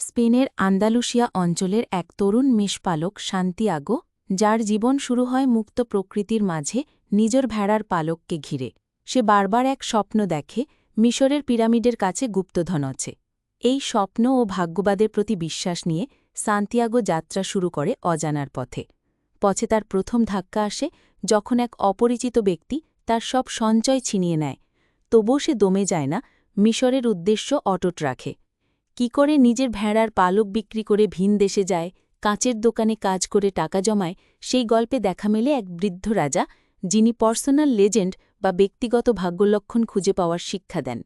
স্পেনের আন্দালুসিয়া অঞ্চলের এক তরুণ মেষপালক শান্তিয়াগো যার জীবন শুরু হয় মুক্ত প্রকৃতির মাঝে নিজের ভেড়ার পালককে ঘিরে। সে বারবার এক স্বপ্ন দেখে, মিশরের পিরামিডের কাছে গুপ্তধন আছে। এই স্বপ্ন ও ভাগ্যবাদের প্রতি বিশ্বাস নিয়ে সান্তিয়াগো যাত্রা শুরু করে অজানার পথে। পথে তার প্রথম ধাক্কা আসে যখন এক অপরিচিত ব্যক্তি তার সব সঞ্চয় ছিনিয়ে নেয়। তবুও সে দমে যায় না, মিশরের উদ্দেশ্য অটট রাখে। কি করে নিজের ভেড়ার পালক বিক্রি করে ভিন দেশে যায়, কাঁচের দোকানে কাজ করে টাকা জমায়, সেই গল্পে দেখা মেলে এক বৃদ্ধ রাজা, যিনি পার্সোনাল লেজেন্ড বা ব্যক্তিগত ভাগ্যলক্ষণ খুঁজে পাওয়ার শিক্ষা দেন।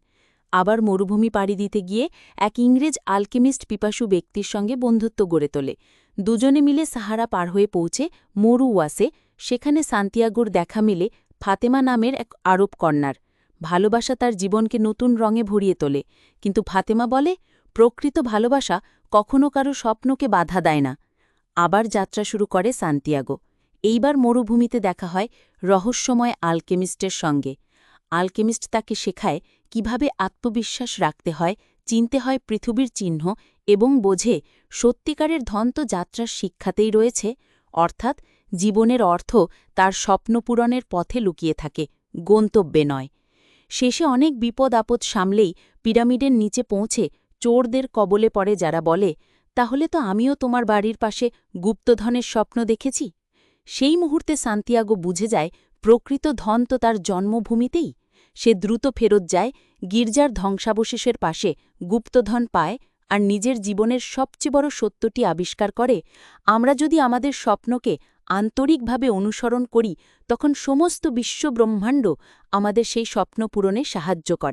আবার মরুভূমি পাড়ি দিতে গিয়ে এক ইংরেজ আলকেমিস্ট পিপাসু ব্যক্তির সঙ্গে বন্ধুত্ব গড়ে তোলে। দুজনে মিলে সাহারা পার হয়ে পৌঁছে মরু ওয়াসে সেখানে সান্তিয়াগোর দেখা মেলে ফাতেমা নামের এক আরব কন্যার ভালোবাসা তার জীবনকে নতুন রঙে ভরিয়ে তোলে। কিন্তু ফাতেমা বলে প্রকৃত ভালোবাসা কখনো কারও স্বপ্নকে বাধা দেয় না। আবার যাত্রা শুরু করে সান্তিয়াগো। এইবার মরুভূমিতে দেখা হয় রহস্যময় আলকেমিস্টের সঙ্গে। আলকেমিস্ট তাকে শেখায় কীভাবে আত্মবিশ্বাস রাখতে হয়, চিনতে হয় পৃথিবীর চিহ্ন এবং বোঝে সত্যিকারের ধন তো যাত্রার শিক্ষাতেই রয়েছে, অর্থাৎ জীবনের অর্থ তার স্বপ্নপূরণের পথে লুকিয়ে থাকে, গন্তব্যে নয়। শেষে অনেক বিপদ আপদ সামলেই পিরামিডের নিচে পৌঁছে চোরদের কবলে পড়ে যারা বলে, তাহলে তো আমিও তোমার বাড়ির পাশে গুপ্তধনের স্বপ্ন দেখেছি? সেই মুহূর্তে সান্তিয়াগো বুঝে যায়, প্রকৃত ধন তো তার জন্মভূমিতেই। সে দ্রুত ফেরত যায়, গির্জার ধ্বংসাবশেষের পাশে গুপ্তধন পায় আর নিজের জীবনের সবচেয়ে বড় সত্যটি আবিষ্কার করে, আমরা যদি আমাদের স্বপ্নকে আন্তরিকভাবে অনুসরণ করি, তখন সমস্ত বিশ্বব্রহ্মাণ্ড আমাদের সেই স্বপ্ন পূরণে সাহায্য করে।